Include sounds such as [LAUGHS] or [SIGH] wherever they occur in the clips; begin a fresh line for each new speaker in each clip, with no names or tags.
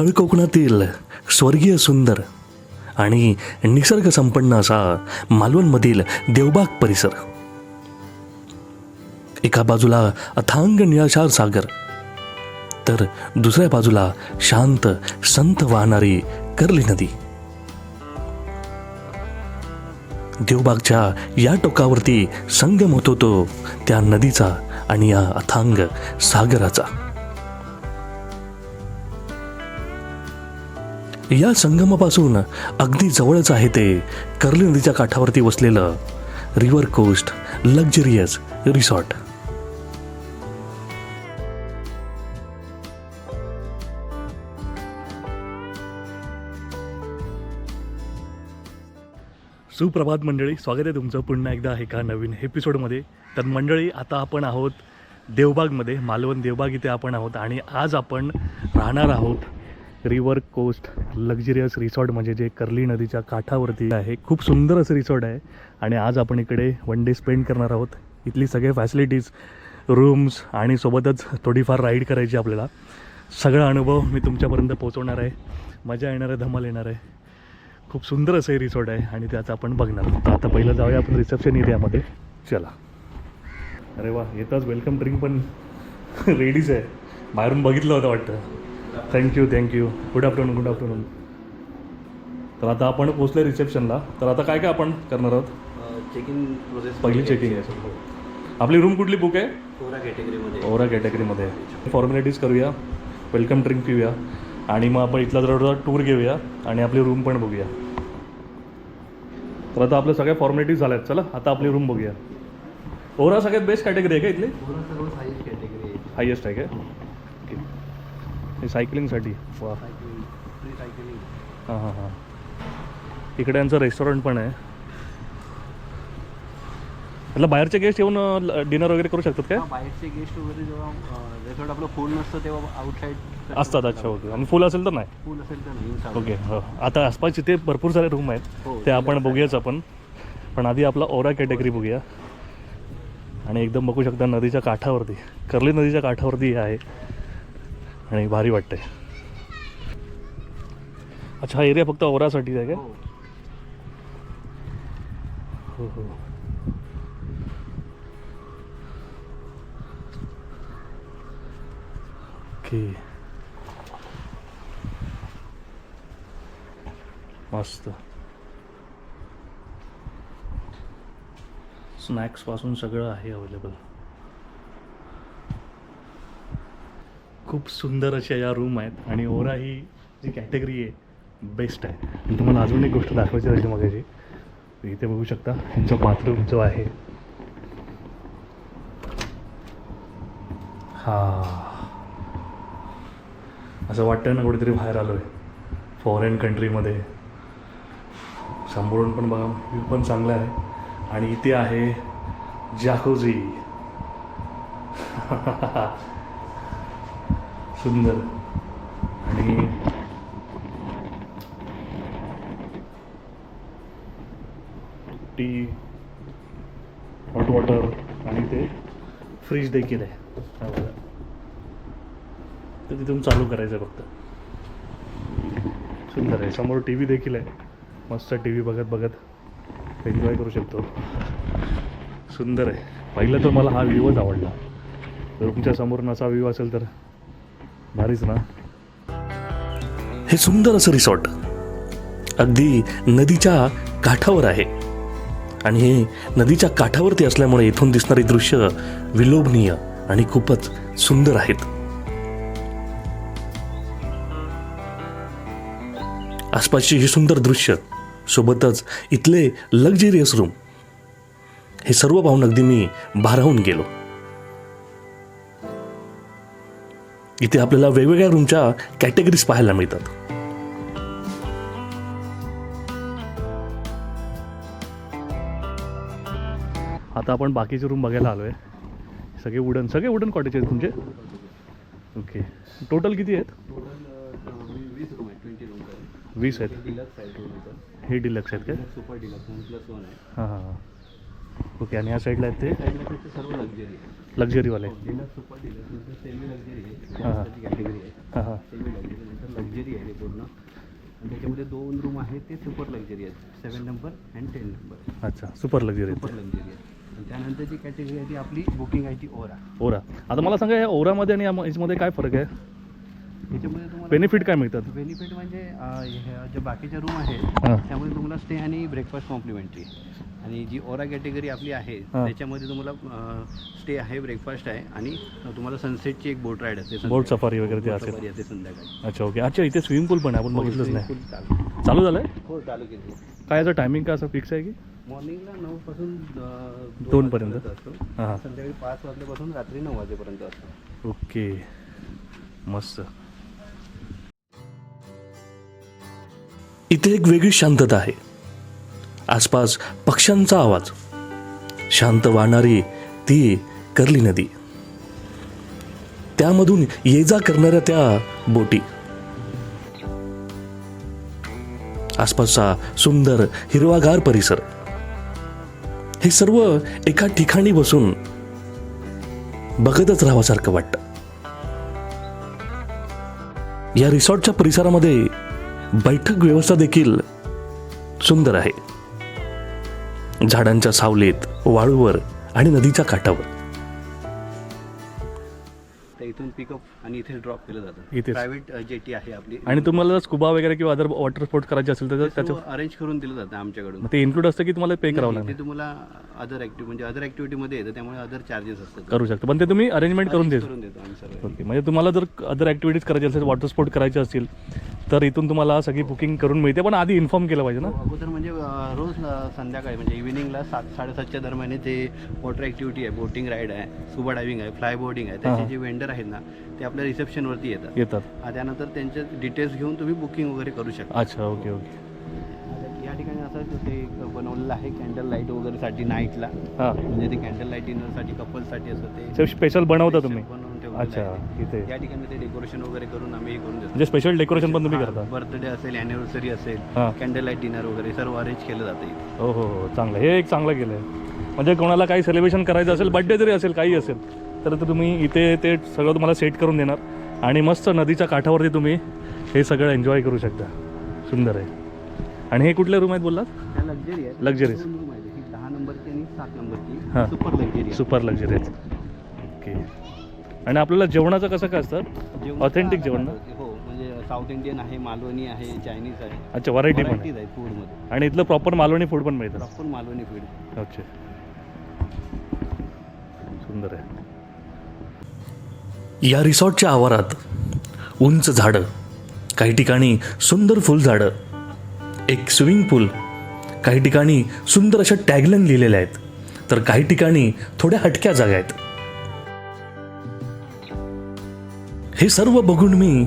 तळकोकणातील स्वर्गीय सुंदर आणि निसर्ग संपन्न असा मालवणमधील देवबाग परिसर. एका बाजूला अथांग निळाशार सागर तर दुसऱ्या बाजूला शांत संत वाहणारी कर्ली नदी. देवबागच्या या टोकावरती संगम होतो तो त्या नदीचा आणि या अथांग सागराचा. या संगमापासून अगदी जवळच आहे ते कर्ली नदीच्या काठावरती वसलेलं रिव्हर कोस्ट लक्झरियस रिसॉर्ट. सुप्रभात मंडळी स्वागत आहे तुमचं पुन्हा एकदा एका नवीन एपिसोडमध्ये. तर मंडळी आता आपण आहोत देवबागमध्ये मालवण देवबाग इथे आपण आहोत आणि आज आपण राहणार आहोत रिवर कोस्ट लक्झरियस रिसॉर्ट म्हणजे जे कर्ली नदीच्या काठावरती आहे. खूप सुंदर असं रिसॉर्ट आहे. आणि आज आपण इकडे वन डे स्पेंड करणार आहोत. इथली सगळे फॅसिलिटीज रूम्स आणि सोबतच थोडीफार राईड करायची आपल्याला. सगळा अनुभव मी तुमच्यापर्यंत पोहोचवणार आहे. मजा येणार आहे धमाल येणार आहे. खूप सुंदर असं हे रिसॉर्ट आहे आणि त्याचं आपण बघणार तर आता पहिलं जाऊया आपण रिसेप्शन एरियामध्ये चला. अरे वा येताच वेलकम ड्रिंक पण [LAUGHS] रेडीच आहे. बाहेरून बघितलं होतं वाटतं. Thank you thank you good afternoon good afternoon तर आता आपण पोचले रिसेप्शनला. तर आता काय काय आपण करणार आहोत?
चेक इन प्रोसेस
पहिली checking आहे. आपली रूम कुठली बुक आहे?
कोरा कॅटेगरीमध्ये
ओरा कॅटेगरीमध्ये फॉर्मॅलिटीज करूया. वेलकम ड्रिंक पिऊया. आणि मग आपण इथला जरा टूर घेऊया. आणि आपली रूम पण बघूया. तर आता आपल्या सगळ्या फॉर्मॅलिटीज झाल्या आहेत चला आता आपली रूम बघूया. ओरा सगळ्यात बेस्ट कॅटेगरी आहे का इथली?
हायस्ट कॅटेगरी आहे.
हायेस्ट आहे काय ओके हे सायकलिंगसाठी वा
सायकलिंग फ्री सायकलिंग
हां हां हां. इकडे यांचं रेस्टॉरंट पण आहे. म्हटलं बाहेरचे गेस्ट येऊन डिनर वगैरे करू शकतात काय?
बाहेरचे गेस्ट वगैरे जेव्हा रेसॉर्ट आपलं फुल नसतं तेव्हा आउटसाईड
असतात अच्छा ओके. आणि फुल असेल तर नाही?
फुल असेल तर नाही.
ओके हो. आता आसपास इथे भरपूर सारे रूम आहेत
हो,
ते आपण बघूयाच आपण. पण आधी आपला ओरा कॅटेगरी बघूया. आणि एकदम बघू शकता नदीच्या काठावरती. कर्ली नदीच्या काठावरती हे आहे. आणि भारी वाटतंय. अच्छा हा एरिया फक्त ओरासाठी आहे काय?
हो.
हो हो. ओके. मस्त. स्नॅक्सपासून सगळं आहे अवेलेबल. खूप सुंदर अशा या रूम आहेत आणि ओरा ही जी कॅटेगरी आहे बेस्ट आहे. आणि तुम्हाला अजून एक गोष्ट दाखवायची राहिली मगाची इथे बघू शकता यांचा बाथरूम जो आहे. हा. असं वाटतं ना कुठेतरी बाहेर आलो आहे फॉरेन कंट्रीमध्ये सांभाळून पण बघा व्ह्यू पण चांगला आहे. आणि इथे आहे जाकोजी [LAUGHS] सुंदर. आणि टी हॉट वॉटर आणि ते फ्रीज देखील आहे. तर तिथून चालू करायचं फक्त. सुंदर आहे. समोर टी व्ही देखील आहे. मस्त टी व्ही बघत बघत एन्जॉय करू शकतो. सुंदर आहे. पहिलं तर मला हा व्ह्यूच आवडला. तुमच्यासमोर नसा व्ह्यू असेल तर भारीच ना. हे सुंदर असं रिसॉर्ट अगदी नदीच्या काठावर आहे. आणि हे नदीच्या काठावरती असल्यामुळे इथून दिसणारी दृश्य विलोभनीय आणि खूपच सुंदर आहेत. आसपासची ही सुंदर दृश्य सोबतच इथले लक्झरियस रूम हे सर्व पाहून अगदी मी भारावून गेलो. इथे आपल्याला वेगवेगळ्या रूमच्या कॅटेगरीज पाहायला मिळतात. आता आपण बाकीचे रूम बघायला आलो आहे सगळे वुडन सगळे वुडन कॉटेज आहेत तुमचे? ओके टोटल किती आहेत?
टोटल वीस
आहेत. हे डिलक्स आहेत काय?
Super deluxe one plus one आहे.
हां हां हां. ओके आणि या साईडला आहेत ते?
सर्व लक्झरी आहे
लक्झरीवाले
सुपर सेमी लक्झरी आहे. कॅटेगरी आहे
हां हां.
सेमी लक्झरी नंतर लक्झरी लक्झरी आहे पूर्ण आणि त्याच्यामध्ये दोन रूम आहेत ते. सुपर लक्झरी आहेत seven number and ten number
अच्छा सुपर लक्झरी
सुपर लक्झरी आहेत आणि त्यानंतरची कॅटेगरी आहे ती आपली बुकिंग आहे ती ओरा
ओरा आता मला सांगा या ओरामध्ये आणि याच्यामध्ये काय फरक आहे?
त्याच्यामध्ये तुम्हाला
बेनिफिट काय मिळतात?
बेनिफिट म्हणजे अं, ह्या ज्या बाकीच्या रूम आहेत
हां.
त्यामध्ये तुम्हाला स्टे आणि ब्रेकफास्ट कॉम्प्लिमेंटरी आणि जी ओरा कॅटेगरी आपली आहे
हां.
त्याच्यामध्ये तुम्हाला स्टे आहे ब्रेकफास्ट आहे आणि तुम्हाला सनसेटची एक बोट राईड असते
बोट
संध्याकाळी.
सफारी वगैरे ते असेल.
असते संध्याकाळी.
अच्छा ओके. अच्छा इथे स्विमिंग पूल पण आहे आपण बघितलंच
हो,
नाही.
full चालू.
चालू झालं आहे
हो चालू केली.
काय याचं टायमिंग काय असं फिक्स आहे की?
मॉर्निंगला नऊ पासून अं,
दोन पर्यंत.
वाजेपर्यंत असतो.
हां.
संध्याकाळी पाच वाजल्यापासून रात्री नऊ वाजेपर्यंत असतो.
ओके. मस्त. इथे एक वेगळी शांतता आहे. आसपास पक्ष्यांचा आवाज. शांत वाहणारी ती कर्ली नदी. त्यामधून ये जा करणाऱ्या त्या बोटी. आसपासचा सुंदर हिरवागार परिसर. हे सर्व एका ठिकाणी बसून बघतच राहावासारखं वाटतं. या रिसॉर्टच्या परिसरामध्ये बैठक व्यवस्था देखील सुंदर आहे. झाडांच्या सावलीत वाळूवर आणि नदीच्या काठावर.
तर इथून पिकअप आणि इथे ड्रॉप केलं जातं. प्रायव्हेट जेटी आहे आपली.
आणि तुम्हाला जर स्कुबा वगैरे किंवा अदर वॉटर स्पोर्ट करायचे असेल तर त्याचं
अरेंज करून दिलं जातं आमच्याकडून.
मग ते इन्क्लूड असतं की तुम्हाला पे करावं
नाही,
लागणार?
ते तुम्हाला अदर ऍक्टिव्ह म्हणजे अदर ऍक्टिव्हिटीमध्ये येतं त्यामुळे अदर चार्जेस असतात.
करू शकतो. पण ते तुम्ही अरेंजमेंट करून देतो.
करून देतो आम्ही सर्व
ओके. म्हणजे तुम्हाला जर अदर ॲक्टिव्हिटीज करायची असेल वॉटर स्पोर्ट करायचे असतील तर इथून तुम्हाला सगळी बुकिंग करून मिळते. पण आधी इन्फॉर्म केलं पाहिजे ना?
अगोदर म्हणजे रोज संध्याकाळी म्हणजे इव्हिनिंगला सात साडेसातच्या दरम्यान ते वॉटर ऍक्टिव्हिटी आहे बोटिंग राईड आहे स्कुबा डायव्हिंग आहे फ्लाय बोर्डिंग आहे. त्याचे. जे वेंडर आहेत ना ते आपल्या रिसेप्शनवरती येतात.
येतात.
त्यानंतर त्यांचे डिटेल्स घेऊन तुम्ही बुकिंग वगैरे करू शकता.
अच्छा ओके ओके
या ठिकाणी असं ते बनवलेलं आहे कॅन्डल लाइट वगैरेसाठी नाईटला
हां.
म्हणजे ते कॅन्डल लाइट डिनरसाठी कपलसाठी असं ते
स्पेशल बनवता तुम्ही? अच्छा. इथे.
या ठिकाणी ते डेकोरेशन वगैरे करून आम्ही हे करून देतो.
म्हणजे स्पेशल डेकोरेशन पण तुम्ही करता?
बर्थडे असेल अॅनिव्हर्सरी असेल
हां.
कॅन्डल लाइट डिनर वगैरे सर्व अरेंज केलं जातं इथे.
हो हो हो चांगलं. हे एक चांगलं केलं आहे म्हणजे कोणाला काही सेलिब्रेशन करायचं असेल बड्डे जरी असेल काही असेल तर ते तुम्ही इथे ते सगळं तुम्हाला सेट करून देणार. आणि मस्त नदीच्या काठावरती तुम्ही हे सगळं एन्जॉय करू शकता. सुंदर आहे. आणि हे कुठले रूम आहेत बोललात?
त्या लक्झरी आहे
Luxuries.
दोन room आहेत. ही दहा नंबरची आणि सात
हां.
नंबरची सुपर लक्झरी
सुपर लक्झरी आहेत. ओके आणि आपल्याला जेवणाचं कसं काय असतं? Authentic जेवण ना?
हो म्हणजे साऊथ इंडियन आहे मालवणी आहे चायनीज आहे.
अच्छा व्हरायटी पण आहे.
आहेत फूडमध्ये
आणि इथलं प्रॉपर मालवणी फूड पण मिळतं.
प्रॉपर मालवणी फूड
अच्छा सुंदर आहे. या रिसॉर्टच्या आवारात उंच झाडं काही ठिकाणी सुंदर फुलझाडं एक स्विमिंग पूल काही ठिकाणी सुंदर अशा टॅगलाईन लिहिलेल्या आहेत. तर काही ठिकाणी थोड्या हटक्या जागा आहेत. हे सर्व बघून मी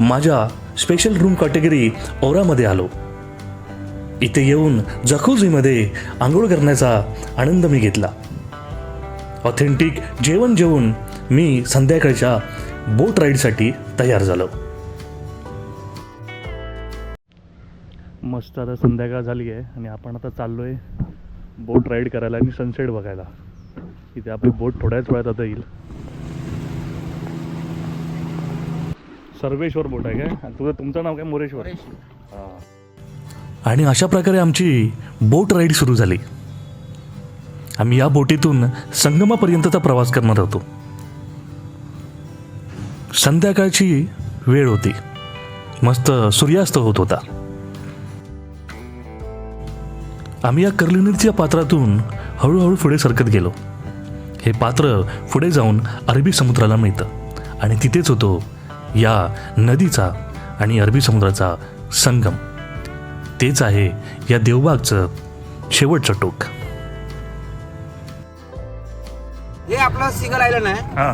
माझ्या स्पेशल रूम कॅटेगरी ओरामध्ये आलो. इथे येऊन जखोजीमध्ये आंघोळ करण्याचा आनंद मी घेतला. ऑथेंटिक जेवण जेवून मी संध्याकाळच्या बोट राईडसाठी तयार झालो. मस्त आता संध्याकाळ झाली आहे आणि आपण आता चाललो आहे बोट राईड करायला आणि सनसेट बघायला. इथे आपली बोट थोड्याच वेळात आता येईल. सर्वेश्वर बोट आहे काय? तुझं तुमचं नाव काय? मोरेश्वर? आणि अशा प्रकारे आमची बोट राईड सुरू झाली. आम्ही या बोटीतून संगमापर्यंतचा प्रवास करणार होतो. संध्याकाळची वेळ होती. मस्त सूर्यास्त होत होता. आम्ही या कर्लिनीच्या पात्रातून हळूहळू पुढे सरकत गेलो. हे पात्र पुढे जाऊन अरबी समुद्राला मिळतं. आणि तिथेच होतो या नदीचा आणि अरबी समुद्राचा संगम. तेच आहे या देवबागचं शेवटचं टोक.
हे आपलं सिगल आयलंड आहे.
हां.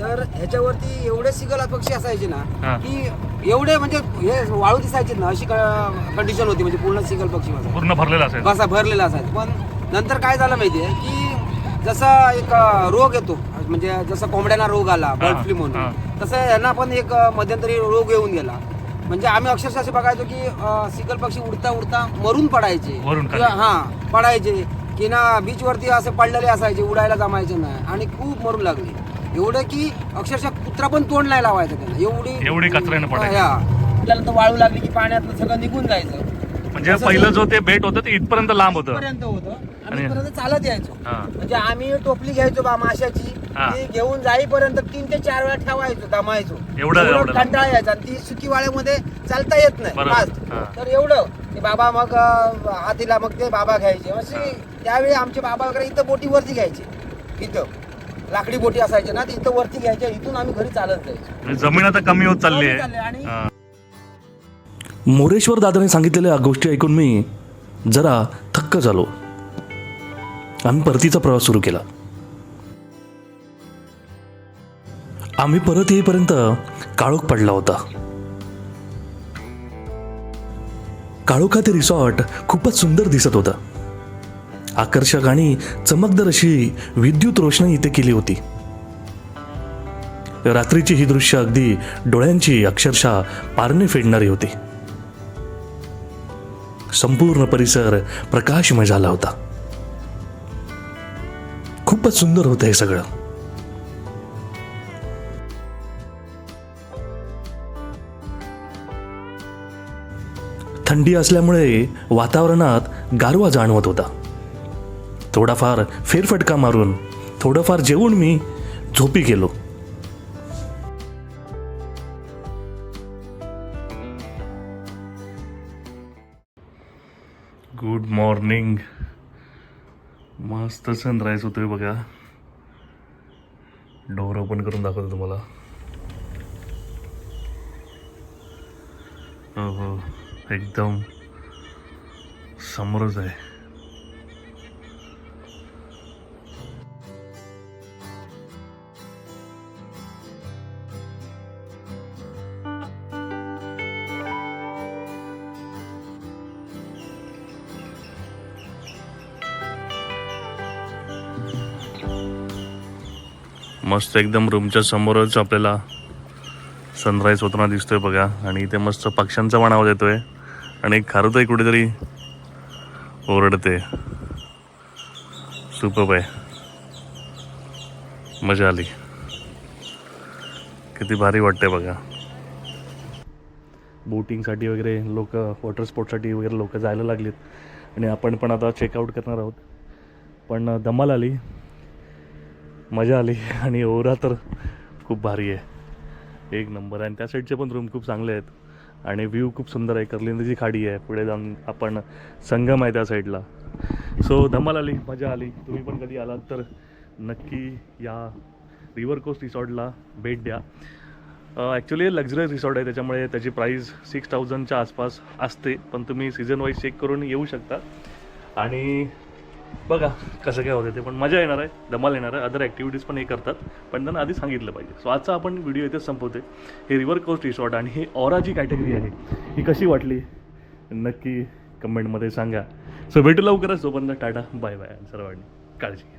तर ह्याच्यावरती एवढे सिगल पक्षी असायचे
हा.
ना की एवढे म्हणजे हे वाळू दिसायचे ना अशी कंडिशन होती म्हणजे पूर्ण सिगल पक्षी माझा
पूर्ण भरलेला असेल
कसा भरलेला असायचा. पण नंतर काय झालं माहितीये की जसा एक रोग येतो म्हणजे जसं कोंबड्यांना रोग आला बर्ड फ्लू. म्हणून तसं यांना पण एक मध्यंतरी रोग येऊन गेला. म्हणजे आम्ही अक्षरशः असे बघायचो की अं, सिगल पक्षी उडता उडता मरून पडायचे. किंवा हा पडायचे. की ना बीच वरती असे पडलेले असायचे उडायला जमायचे नाही. आणि खूप मरून लागले. एवढे की अक्षरशः कुत्रा पण तोंड नाही लावायचं त्यांना एवढी
एवढी कचऱ्यानं पडायची.
हा. आपल्याला तर वाळू लागली की पाण्यातलं सगळं निघून जायचं.
म्हणजे पहिलं जो ते बेट होतं ते इथपर्यंत लांब होतं.
पर्यंत होतं.
आणि-
चालत यायचो.
हा.
म्हणजे आम्ही टोपली घ्यायचो बा माशाची.
हा.
ती घेऊन जाईपर्यंत तीन ते चार वेळा ठेवायचो दमायचो
एवढं- एवढं?
कंटाळा यायचा आणि ती सुकी वाळ्यामध्ये चालता येत नाही
बरोबर. हा.
तर एवढं ते बाबा मग अं, हातीला मग ते बाबा घ्यायचे. असे त्यावेळी आमचे बाबा वगैरे इथं बोटी वरती घ्यायचे. इथं. लाकडी बोटी असायच्या ना ते इथं वरती घ्यायच्या इथून आम्ही घरी चालत जायचो.
म्हणजे जमीन आता कमी होत चालली
चालली आणि-
आहे मोरेश्वर दादाने सांगितलेल्या गोष्टी ऐकून मी जरा थक्क झालो. आम्ही परतीचा प्रवास सुरू केला. आम्ही परत येईपर्यंत काळोख पडला होता. काळोखा ते रिसॉर्ट खूपच सुंदर दिसत होतं. आकर्षक आणि चमकदार अशी विद्युत रोषणाई इथे केली होती. रात्रीची ही दृश्य अगदी डोळ्यांची अक्षरशः पारणे फेडणारी होती. संपूर्ण परिसर प्रकाशमय झाला होता. खूपच सुंदर होतं हे सगळं. थंडी असल्यामुळे वातावरणात गारवा जाणवत होता. थोडाफार फेरफटका मारून थोडंफार जेवून मी झोपी गेलो. गुड मॉर्निंग मस्त सनराईज होतोय बघा. डोर ओपन करून दाखवतो तुम्हाला. हो हो. एकदम समोरच आहे. मस्त एकदम रूमच्या समोरच आपल्याला सनराईज होताना दिसतोय बघा. आणि इथे मस्त पक्ष्यांचा पण आवाज येतोय आणि एक खारुताई कुठेतरी. ओरडते. सुपब आहे. मजा आली. किती भारी वाटते बघा. बोटिंगसाठी वगैरे लोक वॉटर स्पोर्टसाठी वगैरे लोक जायला लागलीत. आणि आपण पण आता चेकआउट करणार आहोत. पण धमाल आली. मजा आली. आणि ओरा तर खूप भारी आहे. एक नंबर आणि त्या साईडचे पण रूम खूप चांगले आहेत. आणि व्ह्यू खूप सुंदर आहे. कर्लिंदीची खाडी आहे. पुढे जाऊन आपण संगम आहे त्या साईडला सो धमाल आली मजा आली. तुम्ही पण कधी आलात तर नक्की या रिव्हर कोस्ट रिसॉर्टला भेट द्या. ॲक्च्युली लक्झरियस रिसॉर्ट आहे. त्याच्यामुळे त्याची प्राईस सिक्स थाउजंडच्या आसपास असते. पण तुम्ही सीझन वाईज चेक करून येऊ शकता. आणि बघा कसं काय होतं ते पण मजा येणार आहे धमाल येणार आहे. अदर ॲक्टिव्हिटीज पण हे करतात पण त्यांना आधी सांगितलं पाहिजे. सो आजचा आपण व्हिडिओ इथेच संपवते हे रिव्हर कोस्ट रिसॉर्ट आणि हे ऑरा जी कॅटेगरी आहे ही कशी वाटली? नक्की कमेंटमध्ये सांगा. सो भेटू लवकरच. जोपर्यंत टाटा बाय बाय सर्वांनी काळजी घ्या.